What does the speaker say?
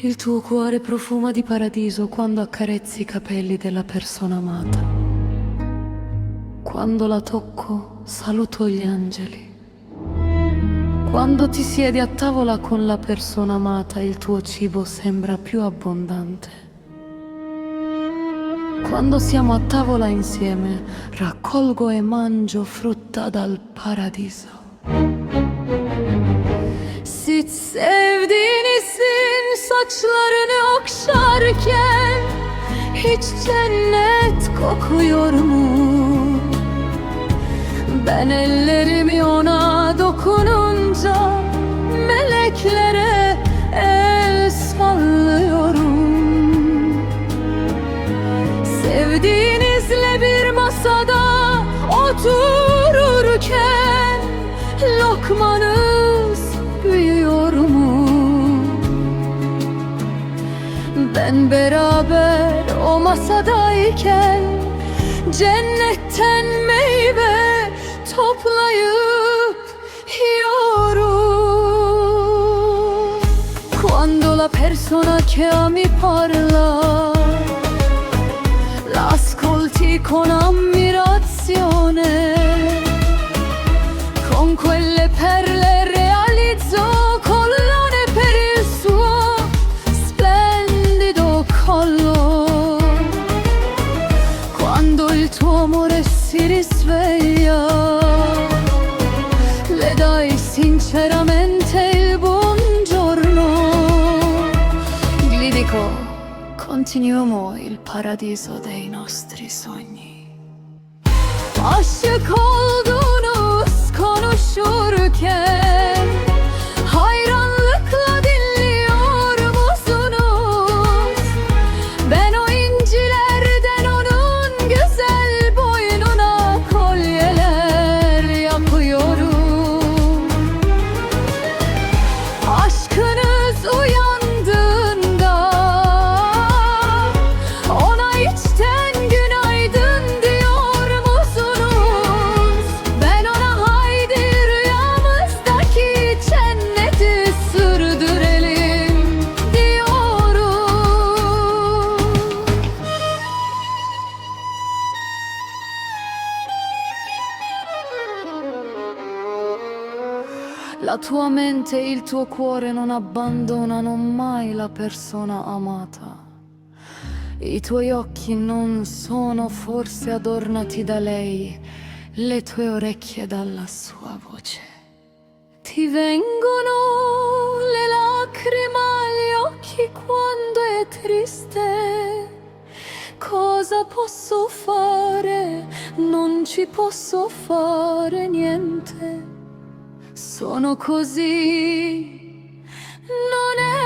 Il tuo cuore profuma di paradiso quando accarezzi i capelli della persona amata. Quando la tocco, saluto gli angeli. Quando ti siedi a tavola con la persona amata, il tuo cibo sembra più abbondante. Quando siamo a tavola insieme, raccolgo e mangio frutta dal paradiso. Sevdiğinizin saçlarını okşarken Hiç cennet kokuyor mu? Ben ellerimi ona dokununca Meleklere el sallıyorum Sevdiğinizle bir masada otururken Lokmanız Ben beraber o masadayken Cennetten meyve toplayıp yiyorum Quando la persona che ami parla. L'ascolti con ammirazione si risveglia Le dai sinceramente il buongiorno. Gli dico Continuiamo il paradiso dei nostri sogni. Aşık oldunuz La tua mente e il tuo cuore non abbandonano mai la persona amata. I tuoi occhi non sono forse adornati da lei, le tue orecchie dalla sua voce. Ti vengono le lacrime agli occhi quando è triste. Cosa posso fare? Non ci posso fare niente. Sono così. Non è